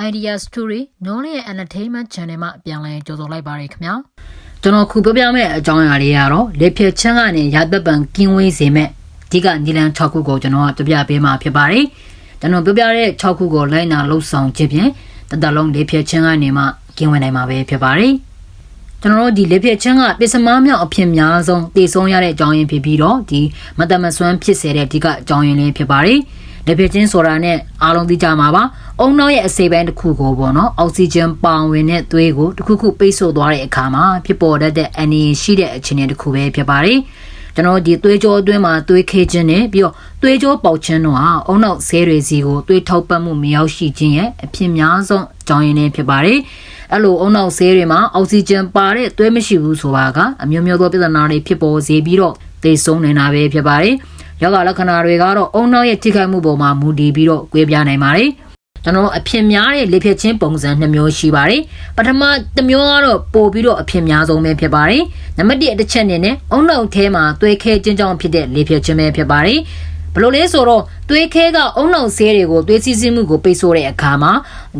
Idea Story Knowledge and Entertainment Channel မှာပြန်လည်ကြိုဆိုလိုက်ပါရခင်ဗျာကျွန်တော်ခုပြောပြမယ့်အကြောင်းအရာလေးကတော့လက်ဖြတ်ချင်းကနေရသက်ပံကင်းဝေးစေမဲ့အဓိကညီလန်း6ခုကိုကျွန်တော်ကပြပြပေးမှာဖြစ်ပါတယ်ကျွန်တော်ပြပြတဲ့6ခုကိုလိုက်နာလှုပ်ဆောင်ခြင်းဖြင့်တသက်လုံးလက်ဖြတ်ချင်းကနေမှကင်းဝေးနိုင်မှာပဲဖြစ်ပါတယ်ကျွန်တော်တို့ဒီလက်ဖြတ်ချင်းကပစ္စမားမြောက်အဖြစ်များဆုံးတည်ဆုံးရတဲ့အကြောင်းရင်းဖြစ်ပြီးတော့ဒီမတမဆွမ်းဖြစ်စေတဲ့အဓိကအကြောင်းရင်းလေးဖြစ်ပါတယ်လက်ပြချင်းဆိုတာနဲ့အားလုံးသိကြမှာပါ။ အုံနောက်ရဲ့အစိပ်ပိုင်းတစ်ခုကိုပေါ့နော်အောက်ဆီဂျင်ပေါင်ဝင်တဲ့သွေးကိုတစ်ခုခုပိတ်ဆို့သွားတဲ့အခါမှာဖြစ်ပေါ်တတ်တဲ့အနည်းရှိတဲ့အခြေအနေတစ်ခုပဲဖြစ်ပါတယ်။ကျွန်တော်ဒီသွေးကြောအတွင်းမှာသွေးခေခြင်းနဲ့ပြီးတော့သွေးကြောပေါက်ခြင်းတို့ဟာအုံနောက်ဆဲတွေစီကိုသွေးထောက်ပတ်မှုမရောက်ရှိခြင်းရဲ့အဖြစ်များဆုံးအကြောင်းရင်းလေးဖြစ်ပါတယ်။အဲ့လိုအုံနောက်ဆဲတွေမှာအောက်ဆီဂျင်ပါတဲ့သွေးမရှိဘူးဆိုတာကအမျိုးမျိုးသောပြဿနာတွေဖြစ်ပေါ်စေပြီးတော့သေဆုံးနေတာပဲဖြစ်ပါတယ်။ယောဂလက္ခဏာတွေကတော့အုံနောက်ရဲ့ထိခိုက်မှုပေါ်မှာမူတည်ပြီးတော့ကွဲပြားနိုင်ပါတယ်။ ကျွန်တော်အဖြစ်များတဲ့လေဖြတ်ချင်းပုံစံနှစ်မျိုးရှိပါတယ်။ပထမတစ်မျိုးကတော့ပို့ပြီးတော့အဖြစ်များဆုံးပဲဖြစ်ပါတယ်။နံပါတ်1တစ်ချက်အနေနဲ့အုံနောက်ထဲမှာသွေးခဲချင်းကြောင့်ဖြစ်တဲ့လေဖြတ်ချင်းပဲဖြစ်ပါတယ်။ဘလို့လဲဆိုတော့သွေးခဲကအုံနောက်ဆေးတွေကိုသွေးစီးဆင်းမှုကိုပိတ်ဆို့တဲ့အခါမှာ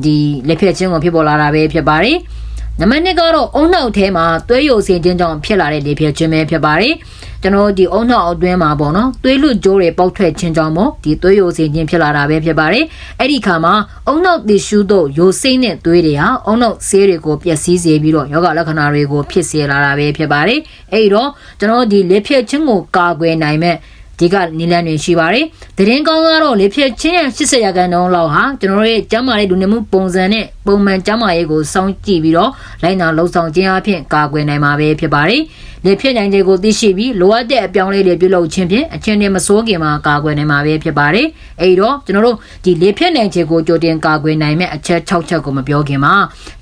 ဒီလက်ဖြတ်ချင်းကိုဖြစ်ပေါ်လာတာပဲဖြစ်ပါတယ်။နံပါတ်2ကတော့အုံနှောက်ထဲမှာသွေးယိုစင်ခြင်းကြောင့်ဖြစ်လာတဲ့လေဖြတ်ခြင်းပဲဖြစ်ပါတယ် ကျွန်တော်ဒီအုံနှောက်အတွင်းမှာပေါ့နော်သွေးလွတ်ကြိုးတွေပေါက်ထွက်ခြင်းကြောင့်မို့ဒီသွေးယိုစင်ခြင်းဖြစ်လာတာပဲဖြစ်ပါတယ်အဲ့ဒီခါမှာအုံနှောက်တီရှူးတို့ယိုစိမ့်တဲ့သွေးတွေဟာအုံနှောက်ဆေးတွေကိုပျက်စီးစေပြီးတော့ယောဂလက္ခဏာတွေကိုဖြစ်စေလာတာပဲဖြစ်ပါတယ်အဲ့တော့ကျွန်တော်ဒီလေဖြတ်ခြင်းကိုကာကွယ်နိုင်မဲ့ဒီကနီလန်းတွေရှိပါတယ်။သတင်းကောင်းကတော့လေဖြစ်ချင်းရဲ့80ရာခိုင်နှုန်းလောက်ဟာကျွန်တော်တို့ရဲ့ကျန်းမာရေးလူနေမှုပုံစံနဲ့ပုံမှန်ကျန်းမာရေးကိုစောင့်ကြည့်ပြီးတော့လိုက်နာလှုပ်ဆောင်ခြင်းအပြင်ကာကွယ်နိုင်မှာပဲဖြစ်ပါတယ်။လေဖြစ်နိုင်တဲ့ကိုသိရှိပြီးလိုအပ်တဲ့အပြောင်းလဲတွေပြုလုပ်ခြင်းဖြင့်အချင်းတွေမစိုးခင်မှာကာကွယ်နိုင်မှာပဲဖြစ်ပါတယ်။အဲဒီတော့ကျွန်တော်တို့ဒီလေဖြစ်နိုင်ခြင်းကိုကြိုတင်ကာကွယ်နိုင်မဲ့အချက်6ချက်ကိုမပြောခင်မှာ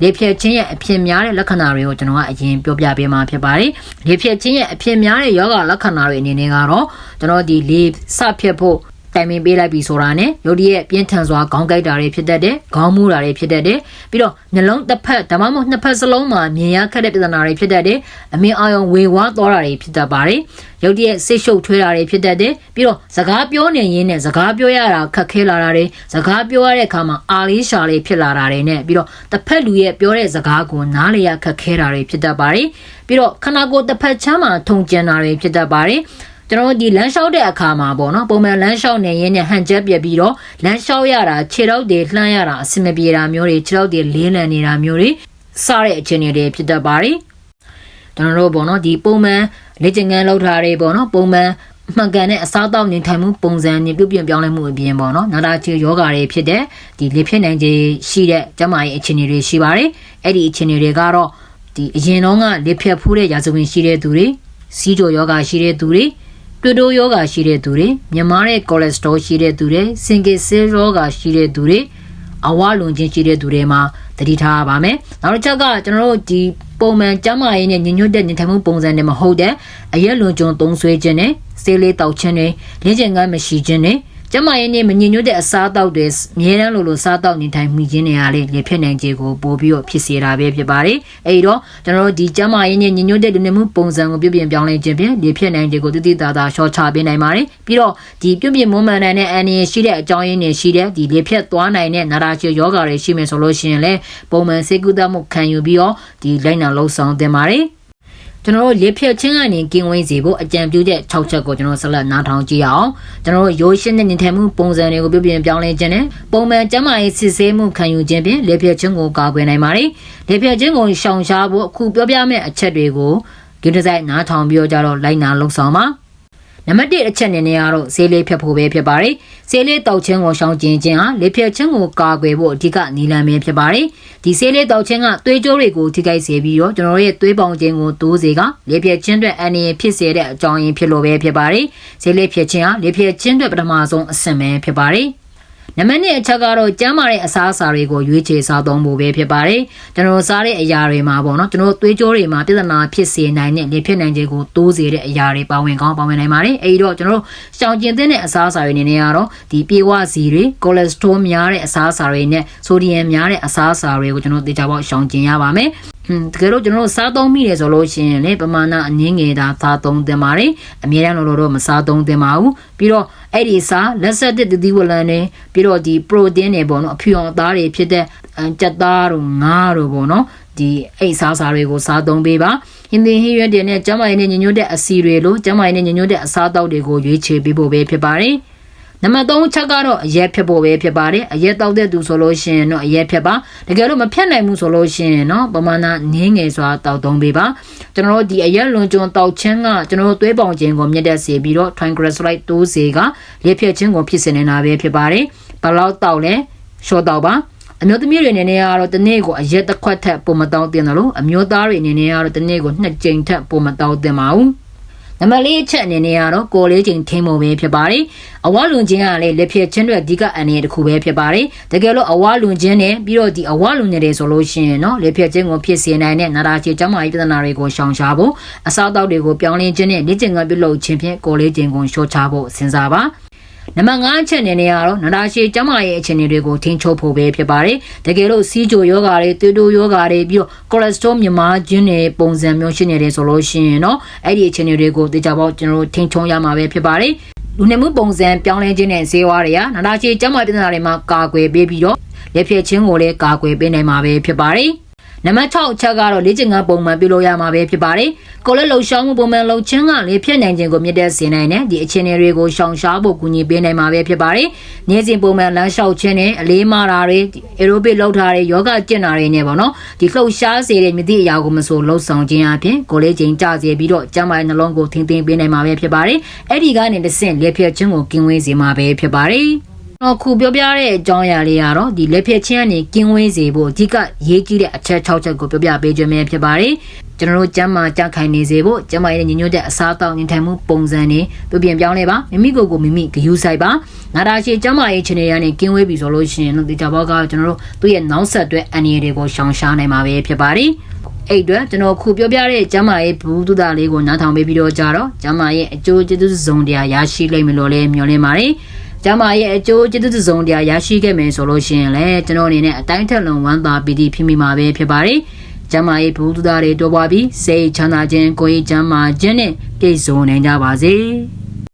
လေဖြစ်ခြင်းရဲ့အဖြစ်များတဲ့လက္ခဏာတွေကိုကျွန်တော်ကအရင်ပြောပြပေးမှာဖြစ်ပါတယ်။လေဖြစ်ခြင်းရဲ့အဖြစ်များတဲ့ယောဂလက္ခဏာတွေအနေနဲ့ကတော့ကျွန်တော်ဒီလေစဖြစ်ဖို့ တိုင်ပင်ပေးလိုက်ပြီဆိုတာနဲ့ရုတ်တရက်ပြင်းထန်စွာခေါင်းကိုက်တာတွေဖြစ်တတ်တယ်။ခေါင်းမူတာတွေဖြစ်တတ်တယ်။ပြီးတော့နှလုံးတစ်ဖက်ဒါမှမဟုတ်နှစ်ဖက်စလုံးမှာမြင်ရခက်တဲ့ပြဿနာတွေဖြစ်တတ်တယ်။အမင်းအာရုံဝေဝါးသွားတာတွေဖြစ်တတ်ပါတယ်။ရုတ်တရက်ဆိတ်ရှုပ်ထွေးတာတွေဖြစ်တတ်တယ်။ပြီးတော့စကားပြောနေရင်းနဲ့စကားပြောရတာခက်ခဲလာတာတွေစကားပြောရတဲ့အခါမှာအာလေးရှာလေးဖြစ်လာတာတွေနဲ့ပြီးတော့တစ်ဖက်လူရဲ့ပြောတဲ့စကားကိုနားလည်ရခက်ခဲတာတွေဖြစ်တတ်ပါတယ်။ပြီးတော့ခန္ဓာကိုယ်တစ်ဖက်ချမ်းမှာထုံကျန်တာတွေဖြစ်တတ်ပါတယ်။ ကျွန်တော်ဒီလမ်းလျှောက်တဲ့အခါမှာပေါ့နော်ပုံမှန်လမ်းလျှောက်နေရင်းနဲ့ဟန်ချက်ပြက်ပြီးတော့လမ်းလျှောက်ရတာခြေထောက်တွေလှမ်းရတာအဆင်မပြေတာမျိုးတွေခြေထောက်တွေလေးလံနေတာမျိုးတွေစတဲ့အခြေအနေတွေဖြစ်တတ်ပါတယ်ကျွန်တော်တို့ပေါ့နော်ဒီပုံမှန်လေ့ကျင့်ခန်းလုပ်ထားတွေပေါ့နော်ပုံမှန်မှန်ကန်တဲ့အစားအသောက်နေထိုင်မှုပုံစံနဲ့ပြုပြင်ပြောင်းလဲမှုအပြင်ပေါ့နော်နာတာချေယောဂါတွေဖြစ်တဲ့ဒီလေဖြစ်နိုင်ခြေရှိတဲ့ကျန်းမာရေးအခြေအနေတွေရှိပါတယ်အဲ့ဒီအခြေအနေတွေကတော့ဒီအရင်တော့ကလေဖြတ်ဖူးတဲ့ရာဇဝင်ရှိတဲ့သူတွေစီးကြိုယောဂါရှိတဲ့သူတွေ တွတိုးယောဂါရှိတဲ့သူတွေမြမားတဲ့ကိုလက်စထရောရှိတဲ့သူတွေစင်ကစ်ဆေးယောဂါရှိတဲ့သူတွေအဝလွန်ခြင်းရှိတဲ့သူတွေမှာတတိထားပါမယ်နောက်တစ်ချက်ကကျွန်တော်တို့ဒီပုံမှန်ကျန်းမာရေးနဲ့ညညွတ်တဲ့နေထိုင်မှုပုံစံတွေမဟုတ်တဲ့အရက်လွန်ကျွံသုံးဆွဲခြင်းနဲ့ဆေးလေးတောက်ခြင်းတွေလင်းကျင်ကမ်းမရှိခြင်းတွေ ကျမရဲ့နေမညင်ညွတ်တဲ့အစားအသောက်တွေအများအားလို့လို့စားတောက်နေထိုင်မိခြင်းတွေအားလေလေဖြစ်နိုင်ခြေကိုပို့ပြီးတော့ဖြစ်စေတာပဲဖြစ်ပါတယ်။အဲဒီတော့ကျွန်တော်တို့ဒီကျမရဲ့နေညင်ညွတ်တဲ့လူနေမှုပုံစံကိုပြုပြင်ပြောင်းလဲခြင်းဖြင့်လေဖြစ်နိုင်ခြေကိုတိတိတသာရှော့ချပေးနိုင်ပါတယ်။ပြီးတော့ဒီပြုပြင်မွမ်းမံနိုင်တဲ့အန်ရရှိတဲ့အကြောင်းရင်းတွေရှိတဲ့ဒီလေဖြစ်သွားနိုင်တဲ့နာတာချေယောဂါတွေရှိမယ်ဆိုလို့ရှိရင်လည်းပုံမှန်စေကုသမှုခံယူပြီးတော့ဒီလိုက်နာလှုပ်ဆောင်သင့်ပါတယ်။ ကျွန်တော်တို့လေဖြတ်ချင်းကနေကင်းဝေးစေဖို့အကြံပြုတဲ့6ချက်ကိုကျွန်တော်ဆက်လက်နားထောင်ကြည့်အောင်ကျွန်တော်တို့ရိုးရှင်းတဲ့နေထိုင်မှုပုံစံတွေကိုပြုပြင်ပြောင်းလဲခြင်းနဲ့ပုံမှန်ကျန်းမာရေးစစ်ဆေးမှုခံယူခြင်းဖြင့်လေဖြတ်ချင်းကိုကာကွယ်နိုင်ပါတယ်လေဖြတ်ချင်းကိုရှောင်ရှားဖို့အခုပြောပြမယ့်အချက်တွေကိုဂိမ်းဒီဇိုင်းနားထောင်ပြီးတော့ကြတော့လိုက်နာလုံဆောင်ပါ နံပါတ်1အချက်အနေနဲ့ကတော့ဆေးလေးဖြတ်ဖို့ပဲဖြစ်ပါတယ်။ဆေးလေးတောက်ခြင်းကိုရှောင်ကျဉ်ခြင်းဟာလေဖြတ်ခြင်းကိုကာကွယ်ဖို့အဓိကနည်းလမ်းပဲဖြစ်ပါတယ်။ဒီဆေးလေးတောက်ခြင်းကသွေးကြိုးတွေကိုထိခိုက်စေပြီးတော့ကျွန်တော်ရဲ့သွေးပေါင်ခြင်းကိုတိုးစေကလေဖြတ်ခြင်းအတွက်အန္တရာယ်ဖြစ်စေတဲ့အကြောင်းရင်းဖြစ်လို့ပဲဖြစ်ပါတယ်။ဆေးလေးဖြတ်ခြင်းဟာလေဖြတ်ခြင်းအတွက်ပထမဆုံးအဆင့်ပဲဖြစ်ပါတယ်။ နံပါတ်1အချက်ကတော့ကျန်းမာတဲ့အစားအစာတွေကိုရွေးချယ်စားသုံးဖို့ပဲဖြစ်ပါတယ်ကျွန်တော်စားတဲ့အရာတွေမှာပေါ့နော်ကျွန်တော်သွေးကြောတွေမှာပြဿနာဖြစ်စေနိုင်တဲ့လေဖြစ်နိုင်ခြေကိုတိုးစေတဲ့အရာတွေပါဝင်ကောင်းပါဝင်နိုင်ပါတယ်အဲဒီတော့ကျွန်တော်ရှောင်ကျဉ်တဲ့အစားအစာတွေအနေနဲ့ကတော့ဒီပြေဝစီတွေကိုလက်စထရောများတဲ့အစားအစာတွေနဲ့ဆိုဒီယမ်များတဲ့အစားအစာတွေကိုကျွန်တော်သေချာပေါက်ရှောင်ကျဉ်ရပါမယ် อืมတကယ်လို့ကျွန်တော်တို့စားသုံးမိတယ်ဆိုလို့ရှိရင်လေပမာဏအငင်းငယ်တာစားသုံးသင့်ပါတယ်အများအားလို့တော့မစားသုံးသင့်ပါဘူးပြီးတော့အဲ့ဒီစားလက်ဆက်တစ်တသီးဝလံတွေပြီးတော့ဒီ protein တွေပေါ့နော်အဖြူအောင်သားတွေဖြစ်တဲ့ကြက်သားတို့ငါးတို့ပေါ့နော်ဒီအိတ်စားစားတွေကိုစားသုံးပေးပါဟင်းသီးဟင်းရွက်တွေနဲ့ကျန်းမာရေးနဲ့ညညွတ်တဲ့အစီတွေလိုကျန်းမာရေးနဲ့ညညွတ်တဲ့အစားအသောက်တွေကိုရွေးချယ်ပေးဖို့ပဲဖြစ်ပါတယ် နံပါတ်3ချက်ကတော့အရက်ဖြစ်ဖို့ပဲဖြစ်ပါတယ်အရက်တောက်တဲ့သူဆိုလို့ရှိရင်တော့အရက်ဖြစ်ပါတကယ်လို့မဖြတ်နိုင်ဘူးဆိုလို့ရှိရင်တော့ပမာဏနင်းငယ်စွာတောက်သုံးပေးပါကျွန်တော်တို့ဒီအရက်လွန်ကျွန်းတောက်ခြင်းကကျွန်တော်တို့သွေးပေါင်ခြင်းကိုမြင့်တက်စေပြီးတော့ triglyceride တိုးစေကလေဖြတ်ခြင်းကိုဖြစ်စေနေတာပဲဖြစ်ပါတယ်ဘလောက်တောက်လဲရှော့တောက်ပါအမျိုးသမီးတွေအနေနဲ့ကတော့တစ်နေ့ကိုအရက်တစ်ခွက်ထက်ပုံမတောင်းတင်တယ်လို့အမျိုးသားတွေအနေနဲ့ကတော့တစ်နေ့ကိုနှစ်ကြိမ်ထက်ပုံမတောင်းတင်ပါဘူး နံပါတ်၄အချက်အနေနဲ့ကတော့ကော်လေးချိန်ထင်းဖို့ပဲဖြစ်ပါတယ်။အဝလွန်ခြင်းကလည်းလက်ဖြည့်ခြင်းတွေအဓိကအအနေတစ်ခုပဲဖြစ်ပါတယ်။တကယ်လို့အဝလွန်ခြင်းနဲ့ပြီးတော့ဒီအဝလွန်နေတယ်ဆိုလို့ရှိရင်နော်လက်ဖြည့်ခြင်းကိုဖြစ်စေနိုင်တဲ့နာတာချေကျောင်းမာရေးပြဿနာတွေကိုရှောင်ရှားဖို့အစားအသောက်တွေကိုပြောင်းလဲခြင်းနဲ့နေကျင်ကပြုလုပ်ခြင်းဖြင့်ကော်လေးချိန်ကိုရှော့ချဖို့စဉ်းစားပါ။ နံပါတ်5အချက်အနေနဲ့ကတော့နတာရှည်ကျန်းမာရေးအခြေအနေတွေကိုထိန်းချုပ်ဖို့ပဲဖြစ်ပါတယ်။တကယ်လို့စီးကြိုယောဂါတွေသွေးတိုးယောဂါတွေပြီးတော့ကိုလက်စထရောမြမားခြင်းတွေပုံစံမျိုးရှိနေတယ်ဆိုလို့ရှိရင်တော့အဲ့ဒီအခြေအနေတွေကိုတေချာပေါက်ကျွန်တော်တို့ထိန်းချုပ်ရမှာပဲဖြစ်ပါတယ်။လူနေမှုပုံစံပြောင်းလဲခြင်းနဲ့ဈေးဝါးတွေကနတာရှည်ကျန်းမာရေးပြဿနာတွေမှာကာကွယ်ပေးပြီးတော့လက်ဖြစ်ခြင်းကိုလည်းကာကွယ်ပေးနိုင်မှာပဲဖြစ်ပါတယ်။ နံပါတ်6အချက်ကတော့လေ့ကျင့်ခန်းပုံမှန်ပြုလုပ်ရမှာပဲဖြစ်ပါတယ်။ကိုယ်လက်လှုပ်ရှားမှုပုံမှန်လှုပ်ခြင်းကလေဖြစ်နိုင်ခြင်းကိုမြင့်တက်စေနိုင်တဲ့ဒီအခြေအနေတွေကိုရှောင်ရှားဖို့ကူညီပေးနိုင်မှာပဲဖြစ်ပါတယ်။နေ့စဉ်ပုံမှန်လမ်းလျှောက်ခြင်းနဲ့အလေးမာတာတွေအေရိုဘစ်လှုပ်တာတွေယောဂကျင့်တာတွေနဲ့ပေါ့နော်။ဒီလှုပ်ရှားစေတဲ့မြစ်အရာကိုမဆိုလှုပ်ဆောင်ခြင်းအပြင်ကိုယ်လေးချိန်ကြစေပြီးတော့ကျန်းမာရေးနှလုံးကိုထိန်းသိမ်းပေးနိုင်မှာပဲဖြစ်ပါတယ်။အဲ့ဒီကနေတစ်ဆင့်လေဖြစ်ခြင်းကိုကင်းဝေးစေမှာပဲဖြစ်ပါတယ်။ တော့ခုပြောပြတဲ့အကြောင်းအရာလေးကတော့ဒီလက်ဖြစ်ချင်းကနေကင်းဝေးစေဖို့အဓိကရေးကြီးတဲ့အချက်6ချက်ကိုပြောပြပေးခြင်းပဲဖြစ်ပါတယ်ကျွန်တော်တို့ကျမ်းမာကြခိုင်နေစေဖို့ကျမ်းမာရေးညညွတ်တဲ့အစားအသောက်နေထိုင်မှုပုံစံတွေပြပြင်ပြောင်းလဲပါမိမိကိုယ်ကိုမိမိဂယူးဆိုင်ပါနာတာရှိကျမ်းမာရေးခြေနေရနဲ့ကင်းဝေးပြီဆိုလို့ရှိရင်တော့ဒီကြဘောကကျွန်တော်တို့သူ့ရဲ့နောက်ဆက်တွဲအန္တရာယ်တွေကိုရှောင်ရှားနိုင်မှာပဲဖြစ်ပါတယ်အဲ့အတွက်ကျွန်တော်ခုပြောပြတဲ့ကျမ်းမာရေးဘူးတုဒလေးကိုနားထောင်ပေးပြီးတော့ကြတော့ကျမ်းမာရေးအကျိုးကျေးဇူးစုံတရားရရှိလိမ့်မယ်လို့လည်းမျှော်လင့်ပါတယ် ကျမရဲ့အကျိုးကျေးဇူးစုံတရားရရှိခဲ့မယ်ဆိုလို့ရှိရင်လည်းကျွန်တော်အနေနဲ့အတိုင်းထက်လွန်ဝမ်းသာပီတိဖြစ်မိမှာပဲဖြစ်ပါတယ်။ကျမရဲ့ဘုသူသားတွေတော်ပါပြီးစိတ်ချမ်းသာခြင်းကိုယ်ရေးချမ်းသာခြင်းနဲ့ပြည့်စုံနိုင်ကြပါစေ။